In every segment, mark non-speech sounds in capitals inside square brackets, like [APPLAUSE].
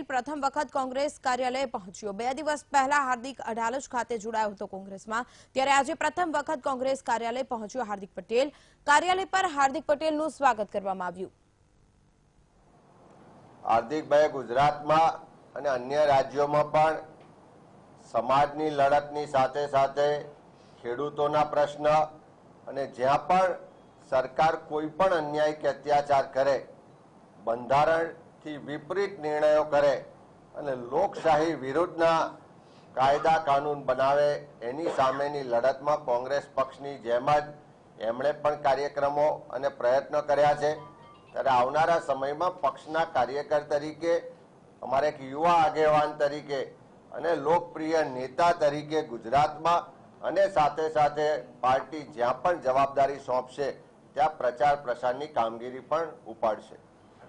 પટેલ પ્રથમ વખત કોંગ્રેસ કાર્યાલય પહોંચ્યો. બે દિવસ પહેલા હાર્દિક અડાલજ ખાતે જોડાયો હતો કોંગ્રેસમાં. ત્યારે આજે પ્રથમ વખત કોંગ્રેસ કાર્યાલય પહોંચ્યો હાર્દિક પટેલ. કાર્યાલય પર હાર્દિક પટેલનું સ્વાગત કરવામાં આવ્યું. હાર્દિકભાઈ ગુજરાતમાં અને અન્ય રાજ્યોમાં પણ સમાજની લડતની સાથે સાથે ખેડૂતોના પ્રશ્ન અને જ્યાં પણ સરકાર કોઈ પણ અન્યાય કે અત્યાચાર કરે બંધારણથી વિપરીત નિર્ણયો કરે અને લોકશાહી વિરુદ્ધના કાયદા કાનૂન બનાવે, એની સામેની લડતમાં કોંગ્રેસ પક્ષની જેમ જ એમણે પણ કાર્યક્રમો અને પ્રયત્નો કર્યા છે. ત્યારે આવનારા સમયમાં પક્ષના કાર્યકર તરીકે, અમારે એક યુવા આગેવાન તરીકે અને લોકપ્રિય નેતા તરીકે ગુજરાતમાં અને સાથે સાથે પાર્ટી જ્યાં પણ જવાબદારી સોંપશે, ત્યાં પ્રચાર પ્રસારની કામગીરી પણ ઉપાડશે.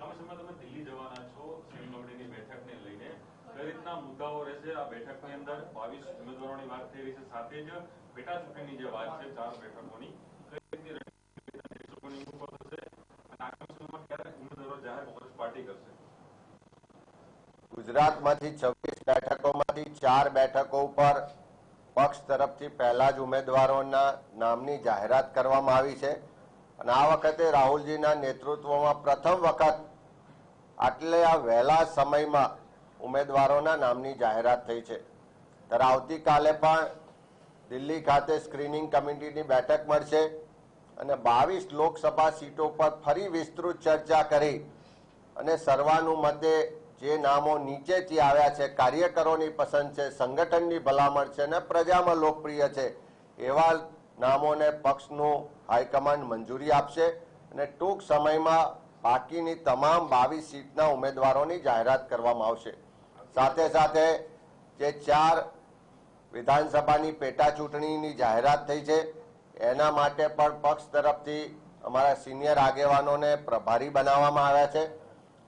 આગામી સમયમાં તમે દિલ્હી જવાના છો સીએમ કમિટીની બેઠકને લઈને. કઈ રીતના મુદ્દાઓ રહેશે? આ બેઠકની અંદર બાવીસ ઉમેદવારોની વાત થઈ રહી છે. સાથે જ પેટા ચૂંટણીની જે વાત છે, ચાર બેઠકોની, કઈ રીતની થશે અને આગામી સમયમાં ક્યારે ઉમેદવારો જાહેર કોંગ્રેસ પાર્ટી કરશે? ગુજરાતમાંથી છવ્વીસ બેઠકોમાંથી ચાર બેઠકો ઉપર પક્ષ તરફથી પહેલા જ ઉમેદવારોના નામની જાહેરાત કરવામાં આવી છે. અને આ વખતે રાહુલજીના નેતૃત્વમાં પ્રથમ વખત આટલે આ વહેલા સમયમાં ઉમેદવારોના નામની જાહેરાત થઈ છે. ત્યારે આવતીકાલે પણ દિલ્હી ખાતે સ્ક્રીનિંગ કમિટીની બેઠક મળશે અને બાવીસ લોકસભા સીટો પર ફરી વિસ્તૃત ચર્ચા કરી અને સર્વાનુમતે જે નામો નીચેથી આવ્યા છે, કાર્યકરોની પસંદ છે, સંગઠનની ભલામણ છે અને પ્રજામાં લોકપ્રિય છે, એવા નામોને પક્ષનું હાઈકમાન્ડ મંજૂરી આપશે અને ટૂંક સમયમાં બાકીની તમામ બાવીસ સીટના ઉમેદવારોની જાહેરાત કરવામાં આવશે. સાથે સાથે જે ચાર વિધાનસભાની પેટા ચૂંટણીની જાહેરાત થઈ છે, એના માટે પણ પક્ષ તરફથી અમારા સિનિયર આગેવાનોને પ્રભારી બનાવવામાં આવ્યા છે.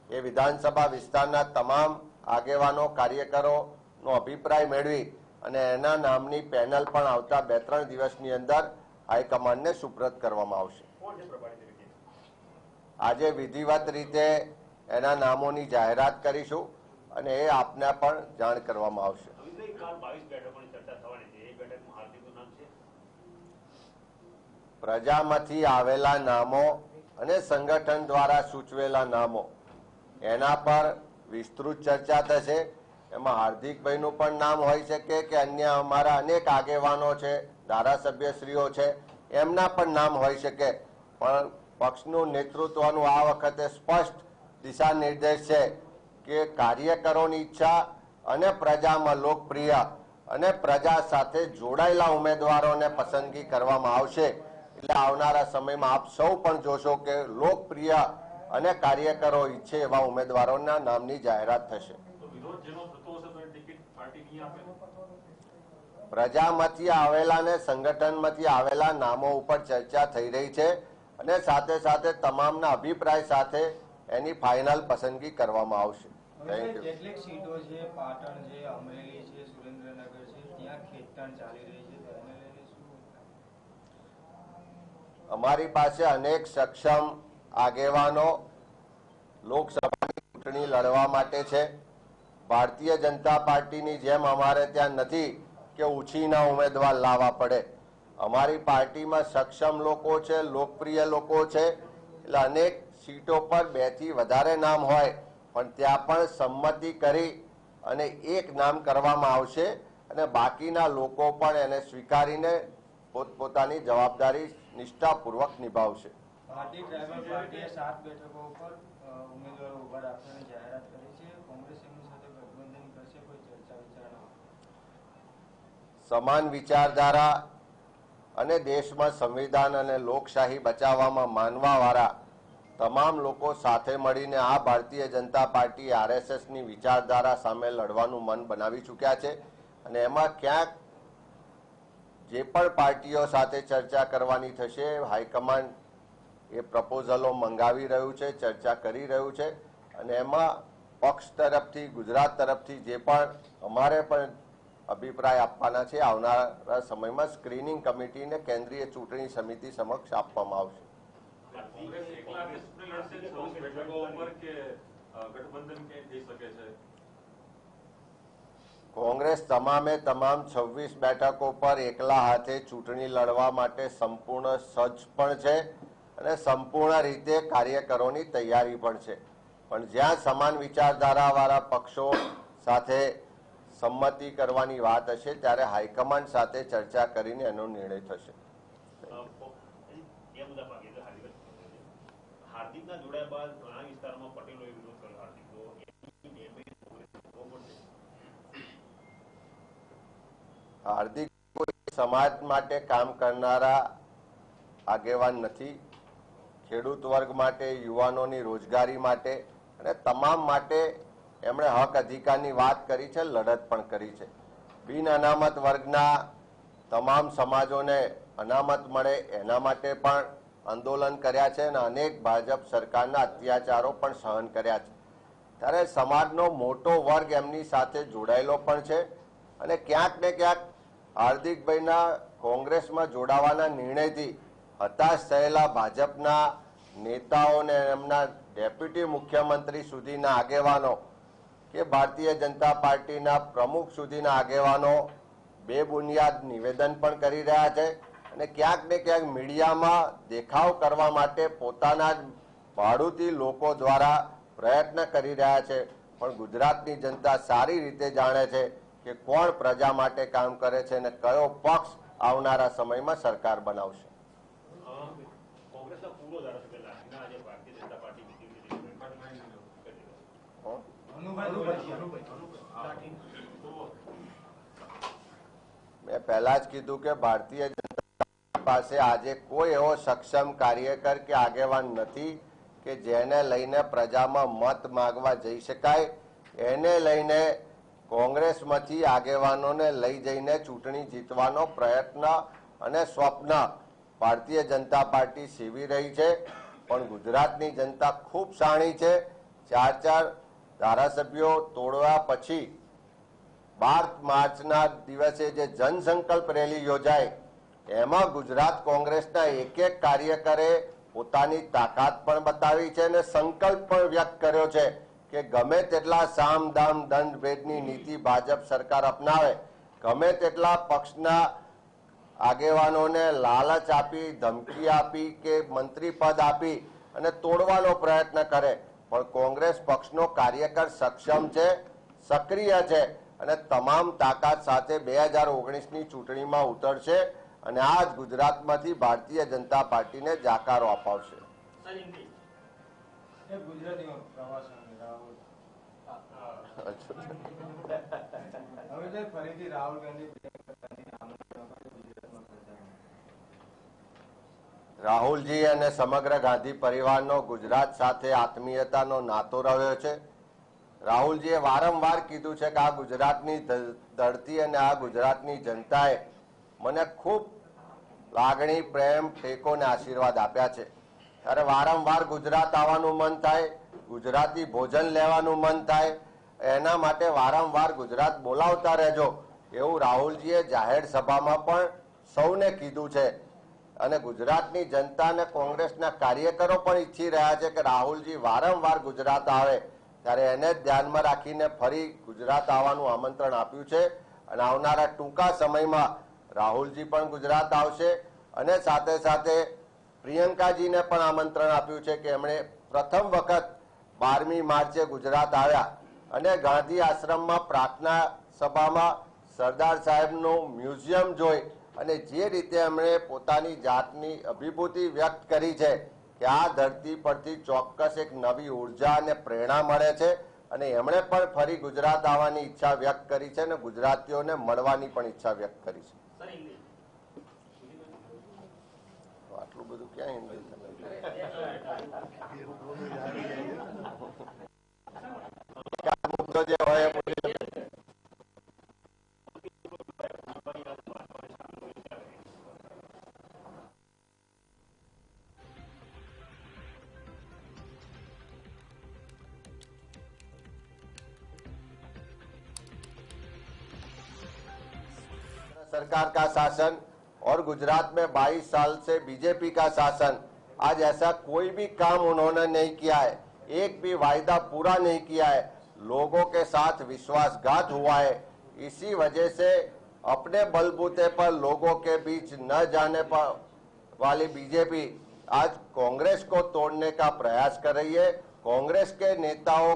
એ વિધાનસભા વિસ્તારના તમામ આગેવાનો, કાર્યકરોનો અભિપ્રાય મેળવી અને એના નામની પેનલ પણ આવતા બે ત્રણ દિવસની અંદર હાઈકમાન્ડને સુપ્રત કરવામાં આવશે. આજે વિધિવત રીતે એના નામોની જાહેરાત કરીશું અને એ આપને પણ જાણ કરવામાં આવશે. પ્રજામાંથી આવેલા નામો અને સંગઠન દ્વારા સૂચવેલા નામો. એના પર વિસ્તૃત ચર્ચા થશે. એમાં હાર્દિકભાઈનું પણ નામ હોઈ શકે કે અન્ય અમારા અનેક આગેવાનો છે ધારાસભ્યશ્રીઓ છે એમના પણ નામ હોઈ શકે પણ પક્ષનું નેતૃત્વનું આ વખતે સ્પષ્ટ દિશા નિર્દેશ છે કે કાર્યકરોની ઈચ્છા અને પ્રજામાં લોકપ્રિય અને પ્રજા સાથે જોડાયેલા ઉમેદવારોને પસંદગી કરવામાં આવશે. એટલે આવનારા સમયમાં આપ સૌ પણ જોશો કે લોકપ્રિય અને કાર્યકરો ઈચ્છે એવા ઉમેદવારોના નામની જાહેરાત થશે. પ્રજામાંથી આવેલા ને સંગઠનમાંથી આવેલા નામો ઉપર ચર્ચા થઈ રહી છે. અને સાથે સાથે તમામના અભિપ્રાય સાથે એની ફાઇનલ પસંદગી કરવામાં આવશે. કેટલીક સીટો છે પાટણ છે અમરેલી છે સુરેન્દ્રનગર છે ત્યાં ખેંચતાણ ચાલી રહી છે તો એને લઈને શું અમારી પાસે અનેક સક્ષમ આગેવાનો લોકસભાની ચૂંટણી લડવા માટે છે. ભારતીય જનતા પાર્ટીની જેમ અમારે ત્યાં નથી કે ઉછીના ઉમેદવાર લાવવા પડે. અમારી પાર્ટીમાં સક્ષમ લોકો છે લોકપ્રિય લોકો છે એટલે અનેક સીટો પર બેથી વધારે નામ હોય પણ ત્યાં પણ સંમતિ કરી અને એક નામ કરવામાં આવશે અને બાકીના લોકો પણ એને સ્વીકારીને પોતપોતાની જવાબદારી નિષ્ઠાપૂર્વક નિભાવશે. ભારતીય ટ્રાઇબલ પાર્ટીએ સાત બેઠકો ઉપર ઉમેદવારો ઊભા રાખવાની જાહેરાત કરી છે. કોંગ્રેસ એમની સાથે ગઠબંધન કરશે કોઈ ચર્ચા વિચારણા? સમાન વિચારધારા અને દેશમાં સંવિધાન અને લોકશાહી બચાવવામાં માનવાવાળા તમામ લોકો સાથે મળીને આ ભારતીય જનતા પાર્ટી આરએસએસની વિચારધારા સામે લડવાનું મન બનાવી ચૂક્યા છે અને એમાં ક્યાંક જે પણ પાર્ટીઓ સાથે ચર્ચા કરવાની થશે, હાઈકમાન્ડ એ પ્રપોઝલો મંગાવી રહ્યું છે, ચર્ચા કરી રહ્યું છે અને એમાં પક્ષ તરફથી, ગુજરાત તરફથી જે પણ અમારે પણ અભિપ્રાય આપવાના છે. આવનારા સમયમાં સ્ક્રીનિંગ કમિટીને કેન્દ્રીય ચૂંટણી સમિતિ સમક્ષ આપવામાં આવશે. કોંગ્રેસ તમામે તમામ છવ્વીસ બેઠકો પર એકલા હાથે ચૂંટણી લડવા માટે સંપૂર્ણ સજ્જ પણ છે અને સંપૂર્ણ રીતે કાર્યકરોની તૈયારી પણ છે. પણ જ્યાં સમાન વિચારધારાવાળા પક્ષો સાથે સંમતિ કરવાની વાત હશે ત્યારે હાઈકમાન્ડ સાથે ચર્ચા કરીને એનો નિર્ણય થશે. હાર્દિક હાર્દિકના જોડાયા બાદ ઘણા વિસ્તારોમાં વિરોધ કર્યો. હાર્દિક કોઈ સમાજ માટે કામ કરનારા આગેવાન નથી. ખેડૂત વર્ગ માટે યુવાનોની રોજગારી માટે અને તમામ માટે એમણે હક અધિકારની વાત કરી છે, લડત પણ કરી છે. બિન અનામત વર્ગના તમામ સમાજોને અનામત મળે એના માટે પણ આંદોલન કર્યા છે અને અનેક ભાજપ સરકારના અત્યાચારો પણ સહન કર્યા છે. ત્યારે સમાજનો મોટો વર્ગ એમની સાથે જોડાયેલો પણ છે અને ક્યાંક ને ક્યાંક હાર્દિકભાઈના કોંગ્રેસમાં જોડાવાના નિર્ણયથી હતાશ થયેલા ભાજપના નેતાઓને એમના ડેપ્યુટી મુખ્યમંત્રી સુધીના આગેવાનો કે ભારતીય જનતા પાર્ટીના પ્રમુખ સુધીના આગેવાનો બે બુનિયાદ નિવેદન પણ કરી રહ્યા છે અને ક્યાંક ને ક્યાંક મીડિયામાં દેખાવ કરવા માટે પોતાના જ ભાડુતી લોકો દ્વારા પ્રયત્ન કરી રહ્યા છે. પણ ગુજરાતની જનતા સારી રીતે જાણે છે કે કોણ પ્રજા માટે કામ કરે છે અને કયો પક્ષ આવનારા સમયમાં સરકાર બનાવશે અ, કોંગ્રેસના પૂર્વ ધારાસભ્ય લાઠીના આજે ભારતીય જનતા પાર્ટી મિટિંગ લીધી કોણ? મેં પહેલા જ કીધું કે ભારતીય જનતા પાસે આજે કોઈ એવો સક્ષમ કાર્યકર કે આગેવાન નથી કે જેને લઈને પ્રજામાં મત માગવા જઈ શકાય. એને લઈને કોંગ્રેસમાંથી આગેવાનોને લઈ જઈને ચૂંટણી જીતવાનો પ્રયત્ન અને સ્વપ્ન ભારતીય જનતા પાર્ટી સીવી રહી છે. પણ ગુજરાતની જનતા ખૂબ સાણી છે. ચાર ચાર ધારાસભ્યો તોડવા પછી બાર માર્ચના દિવસે જે જનસંકલ્પ રેલી યોજાય, એમાં ગુજરાત કોંગ્રેસના એક એક કાર્યકરે પોતાની તાકાત પણ બતાવી છે અને સંકલ્પ પણ વ્યક્ત કર્યો છે કે ગમે તેટલા સામ, દામ, દંડ ભેદની નીતિ ભાજપ સરકાર અપનાવે, ગમે તેટલા પક્ષના આગેવાનોને લાલચ આપી, ધમકી આપી કે મંત્રી પદ આપી અને તોડવાનો પ્રયત્ન કરે પણ કોંગ્રેસ પક્ષનો કાર્યકર સક્ષમ છે સક્રિય છે અને તમામ તાકાત સાથે બે હજાર ઓગણીસની ચૂંટણીમાં ઉતરશે અને આ જ ગુજરાતમાંથી ભારતીય જનતા પાર્ટીને જાકારો અપાવશે. હવે ફરીથી રાહુલ ગાંધી પ્રિયંકા ગાંધીને આમંત્રણ આપ્યું ગુજરાતમાં પ્રચારમાં. રાહુલજી અને સમગ્ર ગાંધી પરિવારનો ગુજરાત સાથે આત્મીયતાનો નાતો રહ્યો છે. રાહુલજીએ વારંવાર કીધું છે કે આ ગુજરાતની ધરતી અને આ ગુજરાતની જનતાએ મને ખૂબ લાગણી, પ્રેમ ટેકો અને આશીર્વાદ આપ્યા છે. ત્યારે વારંવાર ગુજરાત આવવાનું મન થાય, ગુજરાતી ભોજન લેવાનું મન થાય, એના માટે વારંવાર ગુજરાત બોલાવતા રહેજો એવું રાહુલજીએ જાહેર સભામાં પણ સૌને કીધું છે. અને ગુજરાતની જનતા અને કોંગ્રેસના કાર્યકરો પણ ઈચ્છી રહ્યા છે કે રાહુલજી વારંવાર ગુજરાત આવે. ત્યારે એને જ ધ્યાનમાં રાખીને ફરી ગુજરાત આવવાનું આમંત્રણ આપ્યું છે. અને આવનારા ટૂંકા સમયમાં રાહુલજી પણ ગુજરાત આવશે. અને સાથે સાથે પ્રિયંકાજીને પણ આમંત્રણ આપ્યું છે કે એમણે પ્રથમ વખત બારમી માર્ચે ગુજરાત આવ્યા. અને ગાંધી આશ્રમમાં પ્રાર્થના સભામાં સરદાર સાહેબનું મ્યુઝિયમ જોઈ અને જે રીતે એમણે પોતાની જાતની અભિભૂતિ વ્યક્ત કરી છે કે આ ધરતી પરથી ચોક્કસ એક નવી ઊર્જા અને પ્રેરણા મળે છે અને એમણે પણ ફરી ગુજરાત આવવાની ઈચ્છા વ્યક્ત કરી છે અને ગુજરાતીઓને મળવાની પણ ઈચ્છા વ્યક્ત કરી છે. આટલું બધું ક્યાં હિન્દી [LAUGHS] મુદ્દો જે હોય सरकार का शासन और गुजरात में 22 साल से बीजेपी का शासन। आज ऐसा कोई भी काम उन्होंने नहीं किया है। एक भी वायदा पूरा नहीं किया है। लोगों के साथ विश्वासघात हुआ है। इसी वजह से अपने बलबूते पर लोगों के बीच न जाने पा वाली बीजेपी आज कांग्रेस को तोड़ने का प्रयास कर रही है। कांग्रेस के नेताओं